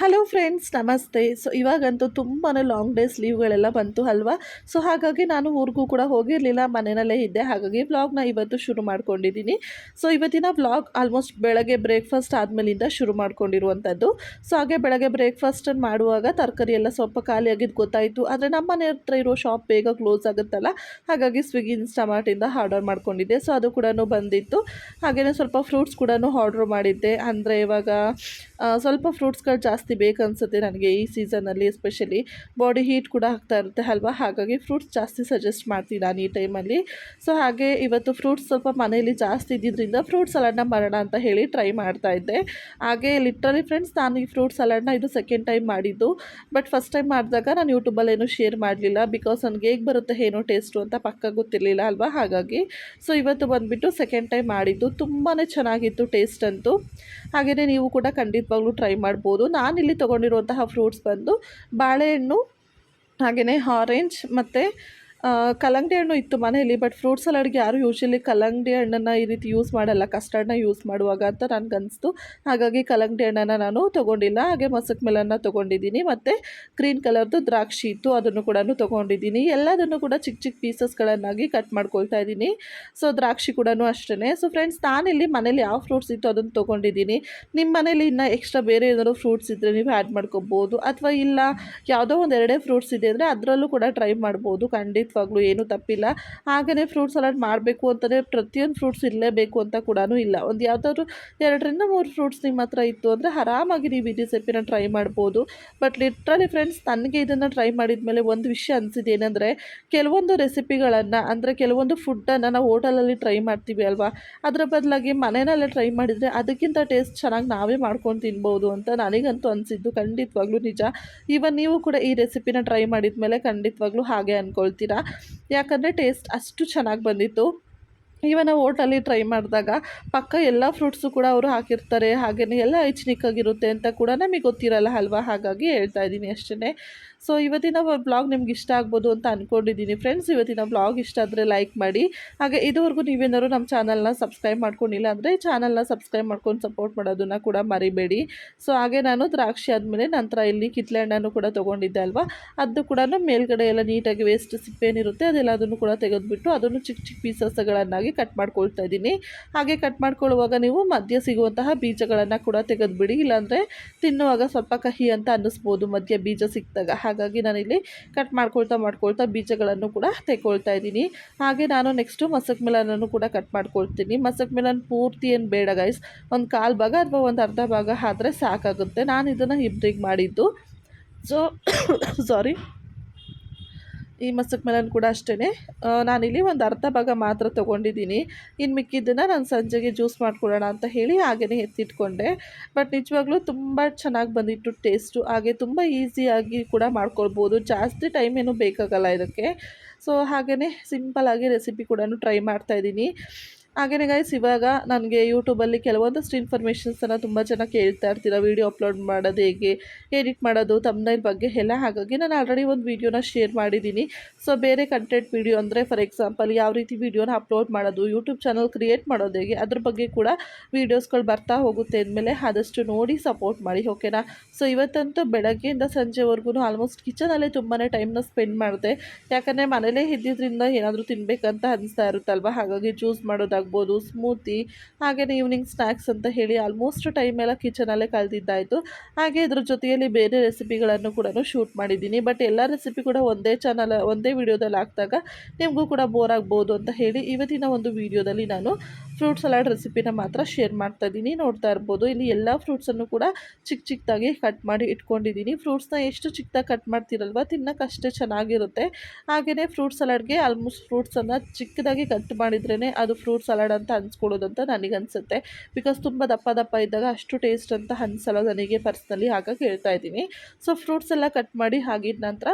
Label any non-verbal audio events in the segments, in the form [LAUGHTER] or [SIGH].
Hello friends ನಮಸ್ತೆ. So ಇವಾಗಂತೂ ತುಂಬಾ ಲಾಂಗ್ ಡೇಸ್ ಲೀವ್ಗಳೆಲ್ಲ ಬಂತು ಅಲ್ವಾ? ಸೊ ಹಾಗಾಗಿ ನಾನು ಊರಿಗೂ ಕೂಡ ಹೋಗಿರಲಿಲ್ಲ, ಮನೆಯಲ್ಲೇ ಇದ್ದೆ. ಹಾಗಾಗಿ ವ್ಲಾಗ್ನ ಇವತ್ತು ಶುರು ಮಾಡ್ಕೊಂಡಿದ್ದೀನಿ. ಸೊ ಇವತ್ತಿನ ವ್ಲಾಗ್ ಆಲ್ಮೋಸ್ಟ್ ಬೆಳಗ್ಗೆ ಬ್ರೇಕ್ಫಾಸ್ಟ್ ಆದಮೇಲಿಂದ ಶುರು ಮಾಡ್ಕೊಂಡಿರುವಂಥದ್ದು. ಸೊ ಹಾಗೆ ಬೆಳಗ್ಗೆ ಬ್ರೇಕ್ಫಾಸ್ಟನ್ನು ಮಾಡುವಾಗ ತರಕಾರಿ ಎಲ್ಲ ಸ್ವಲ್ಪ ಖಾಲಿಯಾಗಿದ್ದು ಗೊತ್ತಾಯಿತು. ಆದರೆ ನಮ್ಮ ಮನೆ ಹತ್ರ ಇರೋ ಶಾಪ್ ಬೇಗ ಕ್ಲೋಸ್ ಆಗುತ್ತಲ್ಲ? ಹಾಗಾಗಿ ಸ್ವಿಗ್ಗಿ ಇನ್ಸ್ಟಾಮಾರ್ಟಿಂದ ಆರ್ಡರ್ ಮಾಡ್ಕೊಂಡಿದ್ದೆ. ಸೊ ಅದು ಕೂಡ ಬಂದಿತ್ತು. ಹಾಗೆಯೇ ಸ್ವಲ್ಪ ಫ್ರೂಟ್ಸ್ ಕೂಡ ಆರ್ಡ್ರ್ ಮಾಡಿದ್ದೆ. ಅಂದರೆ ಇವಾಗ ಸ್ವಲ್ಪ ಫ್ರೂಟ್ಸ್ಗಳು ಜಾಸ್ತಿ ಬೇಕನ್ಸುತ್ತೆ ನನಗೆ ಈ ಸೀಸನಲ್ಲಿ ಎಸ್ಪೆಷಲಿ. ಬಾಡಿ ಹೀಟ್ ಕೂಡ ಆಗ್ತಾ ಇರುತ್ತೆ ಅಲ್ವಾ? ಹಾಗಾಗಿ ಫ್ರೂಟ್ಸ್ ಜಾಸ್ತಿ ಸಜೆಸ್ಟ್ ಮಾಡ್ತೀನಿ ನಾನು ಈ ಟೈಮಲ್ಲಿ. ಸೊ ಹಾಗೆ ಇವತ್ತು ಫ್ರೂಟ್ಸ್ ಸ್ವಲ್ಪ ಮನೆಯಲ್ಲಿ ಜಾಸ್ತಿ ಇದ್ದಿದ್ದರಿಂದ ಫ್ರೂಟ್ ಸಲಾಡ್ನ ಮಾಡೋಣ ಅಂತ ಹೇಳಿ ಟ್ರೈ ಮಾಡ್ತಾ ಇದ್ದೆ. ಹಾಗೆ ಲಿಟ್ರಲಿ ಫ್ರೆಂಡ್ಸ್, ನಾನು ಈ ಫ್ರೂಟ್ ಸಲಾಡ್ನ ಇದು ಸೆಕೆಂಡ್ ಟೈಮ್ ಮಾಡಿದ್ದು. ಬಟ್ ಫಸ್ಟ್ ಟೈಮ್ ಮಾಡಿದಾಗ ನಾನು ಯೂಟ್ಯೂಬಲ್ಲಿ ಏನೂ ಶೇರ್ ಮಾಡಲಿಲ್ಲ. ಬಿಕಾಸ್ ನನಗೆ ಹೇಗೆ ಬರುತ್ತೆ, ಏನೋ ಟೇಸ್ಟು ಅಂತ ಪಕ್ಕ ಗೊತ್ತಿರಲಿಲ್ಲ ಅಲ್ವಾ? ಹಾಗಾಗಿ. ಸೊ ಇವತ್ತು ಬಂದುಬಿಟ್ಟು ಸೆಕೆಂಡ್ ಟೈಮ್ ಮಾಡಿದ್ದು. ತುಂಬಾ ಚೆನ್ನಾಗಿತ್ತು ಟೇಸ್ಟ್ ಅಂತೂ. ಹಾಗೆಯೇ ನೀವು ಕೂಡ ಖಂಡಿತವಾಗ್ಲೂ ಟ್ರೈ ಮಾಡ್ಬೋದು. ನಾನಿಲ್ಲಿ ತೊಗೊಂಡಿರುವಂತಹ ಫ್ರೂಟ್ಸ್ ಬಂದು ಬಾಳೆಹಣ್ಣು ಹಾಗೆಯೇ ಆರೆಂಜ್ ಮತ್ತು ಕಲ್ಲಂಗಡಿ ಹಣ್ಣು ಇತ್ತು ಮನೆಯಲ್ಲಿ ಬಟ್ ಫ್ರೂಟ್ ಸಲಾಡ್ಗೆ ಯಾರು ಯೂಶಲಿ ಕಲ್ಲಂಗಡಿ ಹಣ್ಣನ್ನು ಈ ರೀತಿ ಯೂಸ್ ಮಾಡಲ್ಲ ಕಸ್ಟರ್ಡ್ನ ಯೂಸ್ ಮಾಡುವಾಗ ಅಂತ ನನಗನ್ನಿಸ್ತು ಹಾಗಾಗಿ ಕಲ್ಲಂಗಡಿ ಹಣ್ಣನ್ನು ನಾನು ತೊಗೊಂಡಿಲ್ಲ, ಹಾಗೆ ಮಸಕ್ ಮೇಲನ್ನು ತೊಗೊಂಡಿದ್ದೀನಿ, ಮತ್ತು ಗ್ರೀನ್ ಕಲರ್ದು ದ್ರಾಕ್ಷಿ ಇತ್ತು, ಅದನ್ನು ಕೂಡ ತೊಗೊಂಡಿದ್ದೀನಿ. ಎಲ್ಲದನ್ನು ಕೂಡ ಚಿಕ್ಕ ಚಿಕ್ಕ ಪೀಸಸ್ಗಳನ್ನಾಗಿ ಕಟ್ ಮಾಡ್ಕೊಳ್ತಾ ಇದ್ದೀನಿ. ಸೊ ದ್ರಾಕ್ಷಿ ಕೂಡ ಅಷ್ಟೇ ಸೊ ಫ್ರೆಂಡ್ಸ್ ನಾನಿಲ್ಲಿ ಮನೇಲಿ ಯಾವ ಫ್ರೂಟ್ಸ್ ಇತ್ತು ಅದನ್ನು ತೊಗೊಂಡಿದ್ದೀನಿ. ನಿಮ್ಮ ಮನೇಲಿ ಇನ್ನೂ ಎಕ್ಸ್ಟ್ರಾ ಬೇರೆ ಏನಾದರೂ ಫ್ರೂಟ್ಸ್ ಇದ್ದರೆ ನೀವು ಆ್ಯಡ್ ಮಾಡ್ಕೋಬೋದು, ಅಥವಾ ಇಲ್ಲ ಯಾವುದೋ ಒಂದು ಎರಡೇ ಫ್ರೂಟ್ಸ್ ಇದೆ ಅಂದರೆ ಅದರಲ್ಲೂ ಕೂಡ ಟ್ರೈ ಮಾಡ್ಬೋದು ಖಂಡಿತವಾಗ್ಲೂ ಏನೂ ತಪ್ಪಿಲ್ಲ. ಹಾಗೆಯೇ ಫ್ರೂಟ್ ಸಲಾಡ್ ಮಾಡಬೇಕು ಅಂತಲೇ ಪ್ರತಿಯೊಂದು ಫ್ರೂಟ್ಸ್ ಇರಲೇಬೇಕು ಅಂತ ಕೂಡ ಇಲ್ಲ. ಒಂದು ಯಾವುದಾದ್ರು ಎರಡರಿಂದ ಮೂರು ಫ್ರೂಟ್ಸ್ ನಿಮ್ಮ ಹತ್ರ ಇತ್ತು ಅಂದರೆ ಆರಾಮಾಗಿ ನೀವು ಈ ರೆಸಿಪಿನ ಟ್ರೈ ಮಾಡ್ಬೋದು. ಬಟ್ ಲಿಟ್ರಲಿ ಫ್ರೆಂಡ್ಸ್ ನನಗೆ ಇದನ್ನು ಟ್ರೈ ಮಾಡಿದ ಮೇಲೆ ಒಂದು ವಿಷಯ ಅನಿಸಿದೆ ಏನಂದರೆ ಕೆಲವೊಂದು ರೆಸಿಪಿಗಳನ್ನು ಅಂದರೆ ಕೆಲವೊಂದು ಫುಡ್ಡನ್ನು ನಾವು ಹೋಟೆಲಲ್ಲಿ ಟ್ರೈ ಮಾಡ್ತೀವಿ ಅಲ್ವಾ? ಅದರ ಬದಲಾಗಿ ಮನೆಯಲ್ಲೇ ಟ್ರೈ ಮಾಡಿದರೆ ಅದಕ್ಕಿಂತ ಟೇಸ್ಟ್ ಚೆನ್ನಾಗಿ ನಾವೇ ಮಾಡ್ಕೊಂಡು ತಿನ್ಬೋದು ಅಂತ ನನಗಂತೂ ಅನಿಸಿದ್ದು ಖಂಡಿತವಾಗ್ಲೂ ನಿಜ. ಈವನ್ ನೀವು ಕೂಡ ಈ ರೆಸಿಪಿನ ಟ್ರೈ ಮಾಡಿದ ಮೇಲೆ ಖಂಡಿತವಾಗ್ಲೂ ಹಾಗೆ ಅಂದ್ಕೊಳ್ತೀರಾ ಯಾಕಂದರೆ ಟೇಸ್ಟ್ ಅಷ್ಟು ಚೆನ್ನಾಗಿ ಬಂದಿತ್ತು. ಈವನ್ ನಾವು ಓಟಲ್ಲಿ ಟ್ರೈ ಮಾಡಿದಾಗ ಪಕ್ಕ ಎಲ್ಲ ಫ್ರೂಟ್ಸು ಕೂಡ ಅವರು ಹಾಕಿರ್ತಾರೆ ಹಾಗೆಯೇ ಎಲ್ಲ ಹೈಜಿನಿಕ್ ಆಗಿರುತ್ತೆ ಅಂತ ಕೂಡ ನಮಗೆ ಗೊತ್ತಿರಲ್ಲ ಅಲ್ವಾ? ಹಾಗಾಗಿ ಹೇಳ್ತಾ ಇದ್ದೀನಿ ಅಷ್ಟೇ ಸೊ ಇವತ್ತಿನ ಬ್ಲಾಗ್ ನಿಮ್ಗೆ ಇಷ್ಟ ಆಗ್ಬೋದು ಅಂತ ಅಂದ್ಕೊಂಡಿದ್ದೀನಿ ಫ್ರೆಂಡ್ಸ್ ಇವತ್ತಿನ ಬ್ಲಾಗ್ ಇಷ್ಟ ಆದರೆ ಲೈಕ್ ಮಾಡಿ. ಹಾಗೆ ಇದುವರೆಗೂ ನೀವೇನಾದ್ರು ನಮ್ಮ ಚಾನಲ್ನ ಸಬ್ಸ್ಕ್ರೈಬ್ ಮಾಡ್ಕೊಂಡಿಲ್ಲ ಅಂದರೆ ಚಾನಲ್ನ ಸಬ್ಸ್ಕ್ರೈಬ್ ಮಾಡ್ಕೊಂಡು ಸಪೋರ್ಟ್ ಮಾಡೋದನ್ನು ಕೂಡ ಮರಿಬೇಡಿ. ಸೊ ಹಾಗೆ ನಾನು ದ್ರಾಕ್ಷಿ ಆದಮೇಲೆ ನಂತರ ಇಲ್ಲಿ ಕಿತ್ಲೆ ಹಣ್ಣನ್ನು ಕೂಡ ತೊಗೊಂಡಿದ್ದೆ ಅಲ್ವಾ? ಅದು ಕೂಡ ಮೇಲ್ಗಡೆ ಎಲ್ಲ ನೀಟಾಗಿ ವೇಸ್ಟ್ ಸಿಪ್ಪೇನಿರುತ್ತೆ ಅದೆಲ್ಲದನ್ನು ಕೂಡ ತೆಗೆದುಬಿಟ್ಟು ಅದನ್ನು ಚಿಕ್ಕ ಚಿಕ್ಕ ಪೀಸಸ್ಗಳನ್ನಾಗಿ ಕಟ್ ಮಾಡ್ಕೊಳ್ತಾ ಇದ್ದೀನಿ. ಹಾಗೆ ಕಟ್ ಮಾಡ್ಕೊಳ್ಳುವಾಗ ನೀವು ಮಧ್ಯ ಸಿಗುವಂತಹ ಬೀಜಗಳನ್ನು ಕೂಡ ತೆಗೆದುಬಿಡಿ. ಇಲ್ಲಾಂದರೆ ತಿನ್ನುವಾಗ ಸ್ವಲ್ಪ ಕಹಿ ಅಂತ ಅನ್ನಿಸ್ಬೋದು ಮಧ್ಯ ಬೀಜ ಸಿಕ್ಕಿದಾಗ. ಹಾಗಾಗಿ ನಾನಿಲ್ಲಿ ಕಟ್ ಮಾಡ್ಕೊಳ್ತಾ ಮಾಡ್ಕೊಳ್ತಾ ಬೀಜಗಳನ್ನು ಕೂಡ ತೆಗೊಳ್ತಾ ಇದ್ದೀನಿ. ಹಾಗೆ ನಾನು ನೆಕ್ಸ್ಟು ಮಸಕ್ ಮೆಲನನ್ನು ಕೂಡ ಕಟ್ ಮಾಡ್ಕೊಳ್ತೀನಿ. ಮಸಕ್ ಮೆಲನ್ ಪೂರ್ತಿ ಏನು ಬೇಡ ಗೈಸ್ ಒಂದು ಕಾಲು ಭಾಗ ಅಥವಾ ಒಂದು ಅರ್ಧ ಭಾಗ ಆದರೆ ಸಾಕಾಗುತ್ತೆ. ನಾನು ಇದನ್ನು ಇಬ್ರಿಗೆ ಮಾಡಿದ್ದು. ಸೊ ಸಾರಿ [COUGHS] ಈ ಮಸಕ್ ಮೆಲನ್ ಕೂಡ ಅಷ್ಟೇ ನಾನಿಲ್ಲಿ ಒಂದು ಅರ್ಧ ಭಾಗ ಮಾತ್ರ ತೊಗೊಂಡಿದ್ದೀನಿ. ಇನ್ನು ಮಿಕ್ಕಿದ್ದನ್ನು ನಾನು ಸಂಜೆಗೆ ಜ್ಯೂಸ್ ಮಾಡಿಕೊಡೋಣ ಅಂತ ಹೇಳಿ ಹಾಗೆಯೇ ಎತ್ತಿಟ್ಕೊಂಡೆ. ಬಟ್ ನಿಜವಾಗ್ಲೂ ತುಂಬ ಚೆನ್ನಾಗಿ ಬಂದಿತ್ತು ಟೇಸ್ಟು. ಹಾಗೆ ತುಂಬ ಈಸಿಯಾಗಿ ಕೂಡ ಮಾಡ್ಕೊಳ್ಬೋದು. ಜಾಸ್ತಿ ಟೈಮ್ ಏನು ಬೇಕಾಗಲ್ಲ ಇದಕ್ಕೆ. ಸೊ ಹಾಗೆಯೇ ಸಿಂಪಲ್ಲಾಗಿ ರೆಸಿಪಿ ಕೂಡ ಟ್ರೈ ಮಾಡ್ತಾಯಿದ್ದೀನಿ ಹಾಗೆಯೇ ಗೈಸ್ ಇವಾಗ ನನಗೆ ಯೂಟ್ಯೂಬಲ್ಲಿ ಕೆಲವೊಂದಷ್ಟು ಇನ್ಫಾರ್ಮೇಷನ್ಸನ್ನು ತುಂಬ ಜನ ಕೇಳ್ತಾ ಇರ್ತೀರ ವೀಡಿಯೋ ಅಪ್ಲೋಡ್ ಮಾಡೋದು ಹೇಗೆ ಎಡಿಟ್ ಮಾಡೋದು ತಮ್ಮನೈಲ್ ಬಗ್ಗೆ ಎಲ್ಲ. ಹಾಗಾಗಿ ನಾನು ಆಲ್ರೆಡಿ ಒಂದು ವೀಡಿಯೋನ ಶೇರ್ ಮಾಡಿದ್ದೀನಿ ಸೊ ಬೇರೆ ಕಂಟೆಂಟ್ ವೀಡಿಯೋ ಅಂದರೆ ಫಾರ್ ಎಕ್ಸಾಂಪಲ್ ಯಾವ ರೀತಿ ವೀಡಿಯೋನ ಅಪ್ಲೋಡ್ ಮಾಡೋದು ಯೂಟ್ಯೂಬ್ ಚಾನಲ್ ಕ್ರಿಯೇಟ್ ಮಾಡೋದು ಹೇಗೆ, ಅದ್ರ ಬಗ್ಗೆ ಕೂಡ ವೀಡಿಯೋಸ್ಗಳು ಬರ್ತಾ ಹೋಗುತ್ತೆ ಅಂದಮೇಲೆ ಆದಷ್ಟು ನೋಡಿ ಸಪೋರ್ಟ್ ಮಾಡಿ ಓಕೆನಾ ಸೊ ಇವತ್ತಂತೂ ಬೆಳಗ್ಗೆಯಿಂದ ಸಂಜೆವರೆಗೂ ಆಲ್ಮೋಸ್ಟ್ ಕಿಚನಲ್ಲೇ ತುಂಬಾ ಟೈಮ್ನ ಸ್ಪೆಂಡ್ ಮಾಡಿದೆ. ಯಾಕಂದರೆ ಮನೇಲೇ ಇದ್ದಿದ್ದರಿಂದ ಏನಾದರೂ ತಿನ್ನಬೇಕಂತ ಅನಿಸ್ತಾ ಇರುತ್ತಲ್ವ? ಹಾಗಾಗಿ ಜ್ಯೂಸ್ ಮಾಡೋದಾಗ್ಬೋದು ಸ್ಮೂತಿ ಹಾಗೆಯೇ ಈವ್ನಿಂಗ್ ಸ್ನ್ಯಾಕ್ಸ್ ಅಂತ ಹೇಳಿ ಆಲ್ಮೋಸ್ಟ್ ಟೈಮ್ ಎಲ್ಲ ಕಿಚನಲ್ಲೇ ಕಳೆದಿದ್ದಾಯಿತು. ಹಾಗೆ ಇದ್ರ ಜೊತೆಯಲ್ಲಿ ಬೇರೆ ರೆಸಿಪಿಗಳನ್ನು ಕೂಡ ಶೂಟ್ ಮಾಡಿದ್ದೀನಿ. ಬಟ್ ಎಲ್ಲ ರೆಸಿಪಿ ಕೂಡ ಒಂದೇ ಚಾನಲ್ ಒಂದೇ ವಿಡಿಯೋದಲ್ಲಿ ಹಾಕಿದಾಗ ನಿಮಗೂ ಕೂಡ ಬೋರ್ ಆಗ್ಬೋದು ಅಂತ ಹೇಳಿ ಇವತ್ತಿನ ಒಂದು ವಿಡಿಯೋದಲ್ಲಿ ನಾನು ಫ್ರೂಟ್ ಸಲಾಡ್ ರೆಸಿಪಿನ ಮಾತ್ರ ಶೇರ್ ಮಾಡ್ತಾ ಇದ್ದೀನಿ. ನೋಡ್ತಾ ಇರ್ಬೋದು, ಇಲ್ಲಿ ಎಲ್ಲ ಫ್ರೂಟ್ಸನ್ನು ಕೂಡ ಚಿಕ್ಕ ಚಿಕ್ಕದಾಗಿ ಕಟ್ ಮಾಡಿ ಇಟ್ಕೊಂಡಿದ್ದೀನಿ. ಫ್ರೂಟ್ಸ್ನ ಎಷ್ಟು ಚಿಕ್ಕದಾಗಿ ಕಟ್ ಮಾಡ್ತಿರಲ್ವ, ತಿನ್ನೋಕೆ ಅಷ್ಟೇ ಚೆನ್ನಾಗಿರುತ್ತೆ. ಹಾಗೆಯೇ ಫ್ರೂಟ್ ಸಲಾಡ್ಗೆ ಆಲ್ಮೋಸ್ಟ್ ಫ್ರೂಟ್ಸನ್ನು ಚಿಕ್ಕದಾಗಿ ಕಟ್ ಮಾಡಿದ್ರೇ ಅದು ಫ್ರೂಟ್ ಸಲಾಡ್ ಅಂತ ನನಗೆ ನನಗನ್ಸುತ್ತೆ ಬಿಕಾಸ್ ತುಂಬ ದಪ್ಪ ದಪ್ಪ ಇದ್ದಾಗ ಅಷ್ಟು ಟೇಸ್ಟ್ ಅಂತ ಅನ್ಸಲ್ಲ ನನಗೆ ಪರ್ಸ್ನಲಿ ಹಾಗಾಗಿ ಹೇಳ್ತಾ ಇದ್ದೀನಿ. ಸೊ ಫ್ರೂಟ್ಸ್ ಎಲ್ಲ ಕಟ್ ಮಾಡಿ ಆಗಿದ ನಂತರ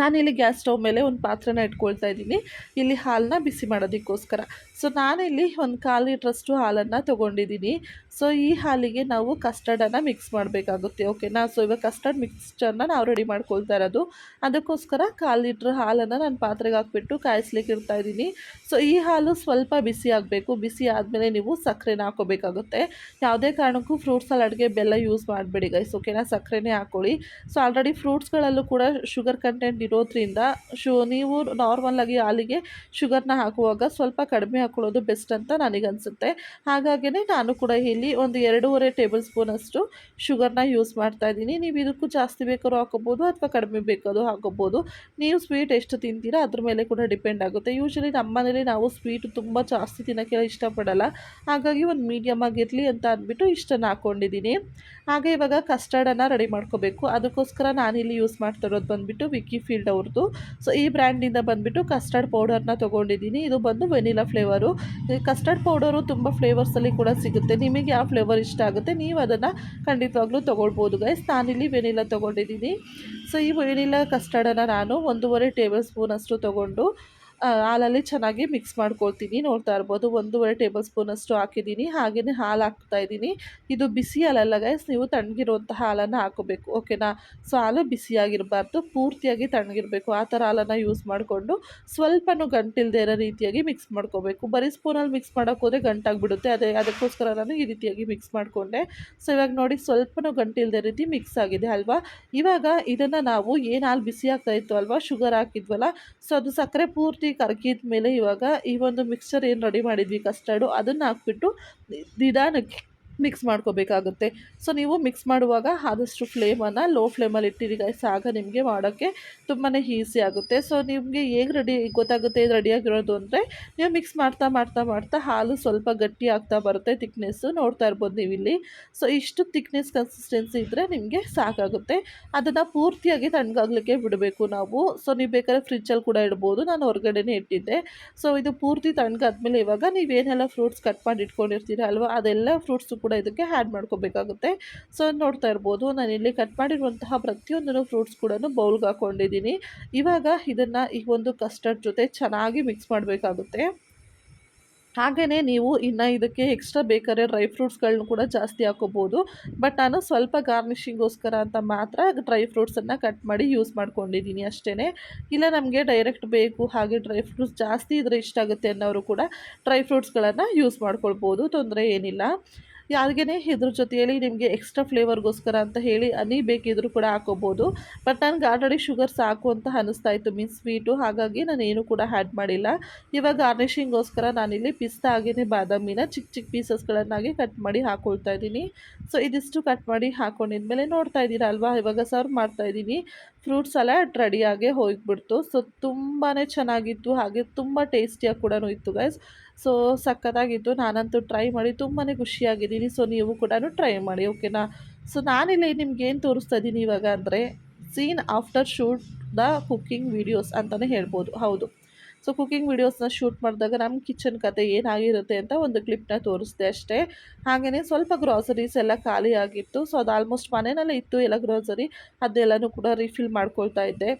ನಾನಿಲ್ಲಿ ಗ್ಯಾಸ್ ಸ್ಟವ್ ಮೇಲೆ ಒಂದು ಪಾತ್ರೆನ ಇಟ್ಕೊಳ್ತಾ ಇದ್ದೀನಿ. ಇಲ್ಲಿ ಹಾಲನ್ನ ಬಿಸಿ ಮಾಡೋದಕ್ಕೋಸ್ಕರ. ಸೊ ನಾನಿಲ್ಲಿ ಒಂದು ಕಾಲು ಲೀಟ್ರಷ್ಟು ಹಾಲನ್ನು ತೊಗೊಂಡಿದ್ದೀನಿ. ಸೊ ಈ ಹಾಲಿಗೆ ನಾವು ಕಸ್ಟರ್ಡನ್ನು ಮಿಕ್ಸ್ ಮಾಡಬೇಕಾಗುತ್ತೆ. ಓಕೆನಾ ಸೊ ಇವಾಗ ಕಸ್ಟರ್ಡ್ ಮಿಕ್ಸ್ಚರ್ನ ನಾವು ರೆಡಿ ಮಾಡ್ಕೊಳ್ತಾ ಇರೋದು. ಅದಕ್ಕೋಸ್ಕರ ಕಾಲು ಲೀಟ್ರ್ ಹಾಲನ್ನು ನಾನು ಪಾತ್ರೆಗೆ ಹಾಕ್ಬಿಟ್ಟು ಕಾಯಿಸ್ಲಿಕ್ಕೆ ಇರ್ತಾ ಇದ್ದೀನಿ. ಸೊ ಈ ಹಾಲು ಸ್ವಲ್ಪ ಬಿಸಿ ಆಗಬೇಕು. ಬಿಸಿ ಆದಮೇಲೆ ನೀವು ಸಕ್ಕರೆನ ಹಾಕೋಬೇಕಾಗುತ್ತೆ. ಯಾವುದೇ ಕಾರಣಕ್ಕೂ ಫ್ರೂಟ್ಸಲ್ಲಿ ಅಡುಗೆ ಬೆಲ್ಲ ಯೂಸ್ ಮಾಡಬೇಡಿ ಗೈಸ್ ಓಕೆನಾ ಸಕ್ಕರೆನೇ ಹಾಕೊಳ್ಳಿ. ಸೊ ಆಲ್ರೆಡಿ ಫ್ರೂಟ್ಸ್ಗಳಲ್ಲೂ ಕೂಡ ಶುಗರ್ ಕಂಟೆಂಟ್ ಇರೋದ್ರಿಂದ ಶು, ನೀವು ನಾರ್ಮಲಾಗಿ ಹಾಲಿಗೆ ಶುಗರ್ನ ಹಾಕುವಾಗ ಸ್ವಲ್ಪ ಕಡಿಮೆ ಹಾಕೊಳ್ಳೋದು ಬೆಸ್ಟ್ ಅಂತ ನನಗನ್ಸುತ್ತೆ. ಹಾಗಾಗಿನೇ ನಾನು ಕೂಡ ಇಲ್ಲಿ ಒಂದು ಎರಡೂವರೆ ಟೇಬಲ್ ಸ್ಪೂನಷ್ಟು ಶುಗರ್ನ ಯೂಸ್ ಮಾಡ್ತಾ ಇದ್ದೀನಿ. ನೀವು ಇದಕ್ಕೂ ಜಾಸ್ತಿ ಬೇಕಾದ್ರೂ ಹಾಕೋಬೋದು ಅಥವಾ ಕಡಿಮೆ ಬೇಕಾದ್ರೂ ಹಾಕೋಬೋದು ನೀವು ಸ್ವೀಟ್ ಎಷ್ಟು ತಿಂತೀರಾ ಅದ್ರ ಮೇಲೆ ಕೂಡ ಡಿಪೆಂಡ್ ಆಗುತ್ತೆ. ಯೂಶ್ವಲಿ ನಮ್ಮ ಮನೇಲಿ ನಾವು ಸ್ವೀಟ್ ತುಂಬ ಜಾಸ್ತಿ ತಿನ್ನೋಕ್ಕೆಲ್ಲ ಇಷ್ಟಪಡಲ್ಲ. ಹಾಗಾಗಿ ಒಂದು ಮೀಡಿಯಮ್ ಆಗಿರಲಿ ಅಂತ ಅಂದ್ಬಿಟ್ಟು ಇಷ್ಟನ್ನು ಹಾಕ್ಕೊಂಡಿದ್ದೀನಿ ಹಾಗೆ ಇವಾಗ ಕಸ್ಟರ್ಡನ್ನು ರೆಡಿ ಮಾಡ್ಕೋಬೇಕು. ಅದಕ್ಕೋಸ್ಕರ ನಾನಿಲ್ಲಿ ಯೂಸ್ ಮಾಡ್ತಾ ಇರೋದು ಬಂದುಬಿಟ್ಟು ವಿಕ್ಕಿ ಫೀಲ್ಡ್ ಅವ್ರದ್ದು ಸೊ ಈ ಬ್ರ್ಯಾಂಡಿಂದ ಬಂದುಬಿಟ್ಟು ಕಸ್ಟರ್ಡ್ ಪೌಡರ್ನ ತೊಗೊಂಡಿದ್ದೀನಿ. ಇದು ಬಂದು ವೆನಿಲಾ ಫ್ಲೇವರು ಕಸ್ಟರ್ಡ್ ಪೌಡರು ತುಂಬ ಫ್ಲೇವರ್ಸಲ್ಲಿ ಕೂಡ ಸಿಗುತ್ತೆ. ನಿಮಗೆ ಯಾವ ಫ್ಲೇವರ್ ಇಷ್ಟ ಆಗುತ್ತೆ, ನೀವು ಅದನ್ನು ಖಂಡಿತವಾಗ್ಲೂ ತೊಗೊಳ್ಬೋದು ಗೈಸ್ ನಾನಿಲ್ಲಿ ವೆನಿಲಾ ತೊಗೊಂಡಿದ್ದೀನಿ. ಸೊ ಈ ವೆನಿಲಾ ಕಸ್ಟರ್ಡನ್ನು ನಾನು ಒಂದೂವರೆ ಟೇಬಲ್ ಸ್ಪೂನಷ್ಟು ತೊಗೊಂಡು ಹಾಲಲ್ಲಿ ಚೆನ್ನಾಗಿ ಮಿಕ್ಸ್ ಮಾಡ್ಕೊಳ್ತೀನಿ. ನೋಡ್ತಾ ಇರ್ಬೋದು, ಒಂದೂವರೆ ಟೇಬಲ್ ಸ್ಪೂನಷ್ಟು ಹಾಕಿದ್ದೀನಿ. ಹಾಗೆಯೇ ಹಾಲು ಹಾಕ್ತಾ ಇದ್ದೀನಿ. ಇದು ಬಿಸಿ ಹಾಲಲ್ಲ ಗೈಸ್ ನೀವು ತಣ್ಣಗಿರುವಂಥ ಹಾಲನ್ನು ಹಾಕೋಬೇಕು ಓಕೆನಾ ಸೊ ಹಾಲು ಬಿಸಿಯಾಗಿರಬಾರ್ದು, ಪೂರ್ತಿಯಾಗಿ ತಣ್ಣಗಿರಬೇಕು. ಆ ಥರ ಹಾಲನ್ನು ಯೂಸ್ ಮಾಡಿಕೊಂಡು ಸ್ವಲ್ಪನೂ ಗಂಟಿಲ್ದೇ ಇರೋ ರೀತಿಯಾಗಿ ಮಿಕ್ಸ್ ಮಾಡ್ಕೋಬೇಕು. ಬರೀ ಸ್ಪೂನಲ್ಲಿ ಮಿಕ್ಸ್ ಮಾಡೋಕೆ ಹೋದರೆ ಗಂಟಾಗಿಬಿಡುತ್ತೆ. ಅದೇ, ಅದಕ್ಕೋಸ್ಕರ ನಾನು ಈ ರೀತಿಯಾಗಿ ಮಿಕ್ಸ್ ಮಾಡಿಕೊಂಡೆ. ಸೊ ಇವಾಗ ನೋಡಿ, ಸ್ವಲ್ಪನೂ ಗಂಟಿಲ್ದೇ ರೀತಿ ಮಿಕ್ಸ್ ಆಗಿದೆ, ಅಲ್ವಾ? ಇವಾಗ ಇದನ್ನು ನಾವು ಏನು ಹಾಲು ಬಿಸಿ ಆಗ್ತಾ ಇತ್ತು ಅಲ್ವಾ? ಶುಗರ್ ಹಾಕಿದ್ವಲ್ಲ? ಸೊ ಅದು ಸಕ್ಕರೆ ಪೂರ್ತಿ ಕರಗಿದ ಮೇಲೆ ಇವಾಗ ಈ ಒಂದು ಮಿಕ್ಸ್ಚರ್ ಏನು ರೆಡಿ ಮಾಡಿದ್ವಿ ಕಸ್ಟರ್ಡು ಅದನ್ನು ಹಾಕ್ಬಿಟ್ಟು ನಿಧಾನಕ್ಕೆ ಮಿಕ್ಸ್ ಮಾಡ್ಕೋಬೇಕಾಗುತ್ತೆ. ಸೊ ನೀವು ಮಿಕ್ಸ್ ಮಾಡುವಾಗ ಆದಷ್ಟು ಫ್ಲೇಮನ್ನು ಲೋ ಫ್ಲೇಮಲ್ಲಿ ಇಟ್ಟಿರಿ ಗೈಸ್ ಆಗ ನಿಮಗೆ ಮಾಡೋಕ್ಕೆ ತುಂಬಾ ಈಸಿ ಆಗುತ್ತೆ. ಸೊ ನಿಮಗೆ ಹೇಗೆ ರೆಡಿ ಗೊತ್ತಾಗುತ್ತೆ ಇದು ರೆಡಿಯಾಗಿರೋದು ಅಂದರೆ, ನೀವು ಮಿಕ್ಸ್ ಮಾಡ್ತಾ ಮಾಡ್ತಾ ಮಾಡ್ತಾ ಹಾಲು ಸ್ವಲ್ಪ ಗಟ್ಟಿ ಆಗ್ತಾ ಬರುತ್ತೆ ತಿಕ್ನೆಸ್ಸು ನೋಡ್ತಾ ಇರ್ಬೋದು ನೀವು ಇಲ್ಲಿ. ಸೊ ಇಷ್ಟು ತಿಕ್ನೆಸ್ ಕನ್ಸಿಸ್ಟೆನ್ಸಿ ಇದ್ದರೆ ನಿಮಗೆ ಸಾಕಾಗುತ್ತೆ. ಅದನ್ನು ಪೂರ್ತಿಯಾಗಿ ತಣ್ಣಗಾಗಲಿಕ್ಕೆ ಬಿಡಬೇಕು ನಾವು. ಸೊ ನೀವು ಬೇಕಾದ್ರೆ ಫ್ರಿಜ್ಜಲ್ಲಿ ಕೂಡ ಇಡ್ಬೋದು. ನಾನು ಹೊರಗಡೆನೇ ಇಟ್ಟಿದ್ದೆ. ಸೊ ಇದು ಪೂರ್ತಿ ತಣ್ಣಗಾದ್ಮೇಲೆ ಇವಾಗ ನೀವೇನೆಲ್ಲ ಫ್ರೂಟ್ಸ್ ಕಟ್ ಮಾಡಿ ಇಟ್ಕೊಂಡಿರ್ತೀರ ಅಲ್ವಾ, ಅದೆಲ್ಲ ಫ್ರೂಟ್ಸು ಕೂಡ ಇದಕ್ಕೆ ಆ್ಯಡ್ ಮಾಡ್ಕೋಬೇಕಾಗುತ್ತೆ. ಸೊ ನೋಡ್ತಾ ಇರ್ಬೋದು. ಇಲ್ಲಿ ಕಟ್ ಮಾಡಿರುವಂತಹ ಪ್ರತಿಯೊಂದನ್ನು ಫ್ರೂಟ್ಸ್ ಕೂಡ ಬೌಲ್ಗೆ ಹಾಕ್ಕೊಂಡಿದ್ದೀನಿ ಇವಾಗ ಇದನ್ನು ಈ ಒಂದು ಕಸ್ಟರ್ಡ್ ಜೊತೆ ಚೆನ್ನಾಗಿ ಮಿಕ್ಸ್ ಮಾಡಬೇಕಾಗುತ್ತೆ. ಹಾಗೆಯೇ ನೀವು ಇನ್ನು ಇದಕ್ಕೆ ಎಕ್ಸ್ಟ್ರಾ ಬೇಕಾದ್ರೆ ಡ್ರೈ ಫ್ರೂಟ್ಸ್ಗಳನ್ನ ಕೂಡ ಜಾಸ್ತಿ ಹಾಕೋಬೋದು. ಬಟ್ ನಾನು ಸ್ವಲ್ಪ ಗಾರ್ನಿಷಿಂಗೋಸ್ಕರ ಅಂತ ಮಾತ್ರ ಡ್ರೈ ಫ್ರೂಟ್ಸನ್ನು ಕಟ್ ಮಾಡಿ ಯೂಸ್ ಮಾಡ್ಕೊಂಡಿದ್ದೀನಿ ಅಷ್ಟೇ ಇಲ್ಲ, ನಮಗೆ ಡೈರೆಕ್ಟ್ ಬೇಕು, ಹಾಗೆ ಡ್ರೈ ಫ್ರೂಟ್ಸ್ ಜಾಸ್ತಿ ಇದ್ರೆ ಇಷ್ಟ ಆಗುತ್ತೆ ಅನ್ನೋರು ಕೂಡ ಡ್ರೈ ಫ್ರೂಟ್ಸ್ಗಳನ್ನು ಯೂಸ್ ಮಾಡ್ಕೊಳ್ಬೋದು. ತೊಂದರೆ ಏನಿಲ್ಲ. ಯಾರಿಗೇ ಇದ್ರ ಜೊತೆಯಲ್ಲಿ ನಿಮಗೆ ಎಕ್ಸ್ಟ್ರಾ ಫ್ಲೇವರ್ಗೋಸ್ಕರ ಅಂತ ಹೇಳಿ ಅನಿ ಬೇಕಿದ್ರೂ ಕೂಡ ಹಾಕೋಬೋದು. ಬಟ್ ನನಗೆ ಆಲ್ರೆಡಿ ಶುಗರ್ ಸಾಕು ಅಂತ ಅನಿಸ್ತಾ ಇತ್ತು ಮೀನ್ಸ್ ಸ್ವೀಟು ಹಾಗಾಗಿ ನಾನು ಏನು ಕೂಡ ಆ್ಯಡ್ ಮಾಡಿಲ್ಲ. ಇವಾಗ ಗಾರ್ನಿಷಿಂಗೋಸ್ಕರ ನಾನಿಲ್ಲಿ ಪಿಸ್ತಾ ಆಗಿನೇ ಬಾದಾಮಿನ ಚಿಕ್ಕ ಚಿಕ್ಕ ಪೀಸಸ್ಗಳನ್ನಾಗಿ ಕಟ್ ಮಾಡಿ ಹಾಕೊಳ್ತಾ ಇದ್ದೀನಿ. ಸೊ ಇದಿಷ್ಟು ಕಟ್ ಮಾಡಿ ಹಾಕೊಂಡಿದ್ಮೇಲೆ ನೋಡ್ತಾ ಇದ್ದೀರಾ ಅಲ್ವಾ? ಇವಾಗ ಸರ್ವ್ ಮಾಡ್ತಾ ಇದ್ದೀನಿ. ಫ್ರೂಟ್ ಸಲಾಡ್ ರೆಡಿಯಾಗೆ ಹೋಗಿಬಿಡ್ತು. ಸೊ ತುಂಬಾ ಚೆನ್ನಾಗಿತ್ತು. ಹಾಗೆ ತುಂಬ ಟೇಸ್ಟಿಯಾಗಿ ಕೂಡ ಇತ್ತು ಗೈಸ್ ಸೊ ಸಖತ್ತಾಗಿತ್ತು. ನಾನಂತೂ ಟ್ರೈ ಮಾಡಿ ತುಂಬಾ ಖುಷಿಯಾಗಿದ್ದೀನಿ. ಸೊ ನೀವು ಕೂಡ ಟ್ರೈ ಮಾಡಿ ಓಕೆನಾ ಸೊ ನಾನಿಲ್ಲಿ ನಿಮ್ಗೆ ಏನು ತೋರಿಸ್ತಾ ಇದ್ದೀನಿ ಇವಾಗ ಅಂದರೆ scene after shoot the cooking videos ಅಂತಲೇ ಹೇಳ್ಬೋದು. ಹೌದು. ಸೊ ಕುಕಿಂಗ್ ವೀಡಿಯೋಸ್ನ ಶೂಟ್ ಮಾಡಿದಾಗ ನಮ್ಮ ಕಿಚನ್ ಕತೆ ಏನಾಗಿರುತ್ತೆ ಅಂತ ಒಂದು ಕ್ಲಿಪ್ನ ತೋರಿಸಿದೆ ಅಷ್ಟೇ. ಹಾಗೆಯೇ ಸ್ವಲ್ಪ ಗ್ರಾಸರೀಸ್ ಎಲ್ಲ ಖಾಲಿ ಆಗಿತ್ತು. ಸೊ ಅದು ಆಲ್ಮೋಸ್ಟ್ ಮನೆಯಲ್ಲೇ ಇತ್ತು ಎಲ್ಲ ಗ್ರಾಸರಿ ಅದೆಲ್ಲನೂ ಕೂಡ ರಿಫಿಲ್ ಮಾಡ್ಕೊಳ್ತಾ ಇದ್ದೆ.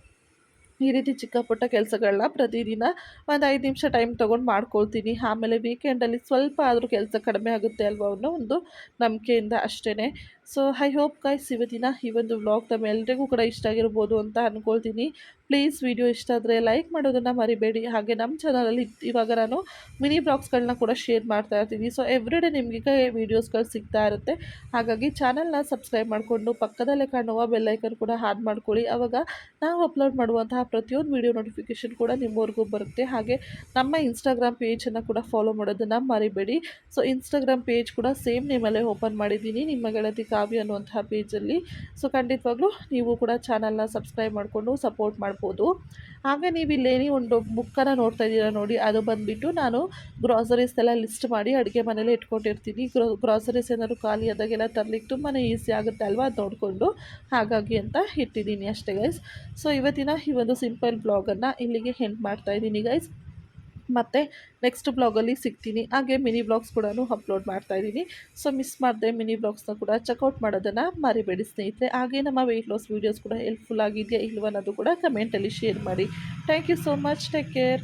ಈ ರೀತಿ ಚಿಕ್ಕ ಪುಟ್ಟ ಕೆಲಸಗಳನ್ನ ಪ್ರತಿದಿನ ಒಂದು ಐದು ನಿಮಿಷ ಟೈಮ್ ತೊಗೊಂಡು ಮಾಡ್ಕೊಳ್ತೀನಿ. ಆಮೇಲೆ ವೀಕೆಂಡಲ್ಲಿ ಸ್ವಲ್ಪ ಆದರೂ ಕೆಲಸ ಕಡಿಮೆ ಆಗುತ್ತೆ ಅಲ್ವಾ ಅನ್ನೋ ಒಂದು ನಂಬಿಕೆಯಿಂದ ಅಷ್ಟೇ ಸೊ ಐ ಹೋಪ್ ಗೈಸ್ ಇವತ್ತಿನ ಈ ಒಂದು ವ್ಲಾಗ್ ತಮ್ಮೆಲ್ಲರಿಗೂ ಕೂಡ ಇಷ್ಟ ಆಗಿರ್ಬೋದು ಅಂತ ಅಂದ್ಕೊಳ್ತೀನಿ ಪ್ಲೀಸ್ ವಿಡಿಯೋ ಇಷ್ಟ ಆದರೆ ಲೈಕ್ ಮಾಡೋದನ್ನು ಮರಿಬೇಡಿ. ಹಾಗೆ ನಮ್ಮ ಚಾನಲಲ್ಲಿ ಇವಾಗ ನಾನು ಮಿನಿ ಬ್ಲಾಗ್ಸ್ಗಳನ್ನ ಕೂಡ ಶೇರ್ ಮಾಡ್ತಾ ಇರ್ತೀನಿ. ಸೊ ಎವ್ರಿ ಡೇ ನಿಮಗೆ ವೀಡಿಯೋಸ್ಗಳು ಸಿಗ್ತಾ ಇರುತ್ತೆ. ಹಾಗಾಗಿ ಚಾನಲ್ನ ಸಬ್ಸ್ಕ್ರೈಬ್ ಮಾಡಿಕೊಂಡು ಪಕ್ಕದಲ್ಲೇ ಕಾಣುವ ಬೆಲ್ಲೈಕನ್ ಕೂಡ ಆನ್ ಮಾಡ್ಕೊಳ್ಳಿ. ಆವಾಗ ನಾವು ಅಪ್ಲೋಡ್ ಮಾಡುವಂತಹ ಪ್ರತಿಯೊಂದು ವೀಡಿಯೋ ನೋಟಿಫಿಕೇಷನ್ ಕೂಡ ನಿಮ್ಮವರೆಗೂ ಬರುತ್ತೆ. ಹಾಗೆ ನಮ್ಮ ಇನ್ಸ್ಟಾಗ್ರಾಮ್ ಪೇಜನ್ನು ಕೂಡ ಫಾಲೋ ಮಾಡೋದನ್ನು ಮರಿಬೇಡಿ. ಸೊ ಇನ್ಸ್ಟಾಗ್ರಾಮ್ ಪೇಜ್ ಕೂಡ ಸೇಮ್ ನೇಮಲ್ಲೇ ಓಪನ್ ಮಾಡಿದ್ದೀನಿ. ನಿಮ್ಮ ಗೆಳತಿ ಕಾವ್ಯ ಅನ್ನುವಂಥ ಪೇಜಲ್ಲಿ ಸೊ ಖಂಡಿತವಾಗ್ಲೂ ನೀವು ಕೂಡ ಚಾನಲ್ನ ಸಬ್ಸ್ಕ್ರೈಬ್ ಮಾಡಿಕೊಂಡು ಸಪೋರ್ಟ್ ಮಾಡ್ಬೋದು. ಹಾಗೆ ನೀವು ಇಲ್ಲೇನಿ ಒಂದು ಬುಕ್ಕನ್ನು ನೋಡ್ತಾ ಇದ್ದೀರಾ ನೋಡಿ, ಅದು ಬಂದುಬಿಟ್ಟು ನಾನು ಗ್ರಾಸರೀಸ್ ಎಲ್ಲ ಲಿಸ್ಟ್ ಮಾಡಿ ಅಡುಗೆ ಮನೇಲಿ ಇಟ್ಕೊಂಡಿರ್ತೀನಿ. ಗ್ರೋ ಗ್ರಾಸರೀಸ್ ಏನಾದ್ರು ಖಾಲಿ ಆದಾಗೆಲ್ಲ ತರಲಿಕ್ಕೆ ತುಂಬಾ ಈಸಿ ಆಗುತ್ತೆ ಅಲ್ವಾ ಅದು ನೋಡಿಕೊಂಡು ಹಾಗಾಗಿ ಅಂತ ಇಟ್ಟಿದ್ದೀನಿ ಅಷ್ಟೇ ಗೈಸ್ ಸೊ ಇವತ್ತಿನ ಈ ಒಂದು ಸಿಂಪಲ್ ಬ್ಲಾಗನ್ನು ಇಲ್ಲಿಗೆ ಹೆಂಡ್ ಮಾಡ್ತಾಯಿದ್ದೀನಿ ಗೈಸ್ ಮತ್ತು ನೆಕ್ಸ್ಟ್ ಬ್ಲಾಗಲ್ಲಿ ಸಿಗ್ತೀನಿ. ಹಾಗೆ ಮಿನಿ ಬ್ಲಾಗ್ಸ್ ಕೂಡ ಅಪ್ಲೋಡ್ ಮಾಡ್ತಾ ಇದ್ದೀನಿ. ಸೊ ಮಿಸ್ ಮಾಡಿದೆ ಮಿನಿ ಬ್ಲಾಗ್ಸ್ನ ಕೂಡ ಚೆಕ್ಔಟ್ ಮಾಡೋದನ್ನು ಮರಿಬೇಡಿ ಸ್ನೇಹಿತರೆ. ಹಾಗೆ ನಮ್ಮ ವೆಯ್ಟ್ ಲಾಸ್ ವೀಡಿಯೋಸ್ ಕೂಡ ಹೆಲ್ಪ್ಫುಲ್ ಆಗಿದೆಯಾ ಇಲ್ವ ಅನ್ನೋದು ಕೂಡ ಕಮೆಂಟಲ್ಲಿ ಶೇರ್ ಮಾಡಿ. Thank you so much take care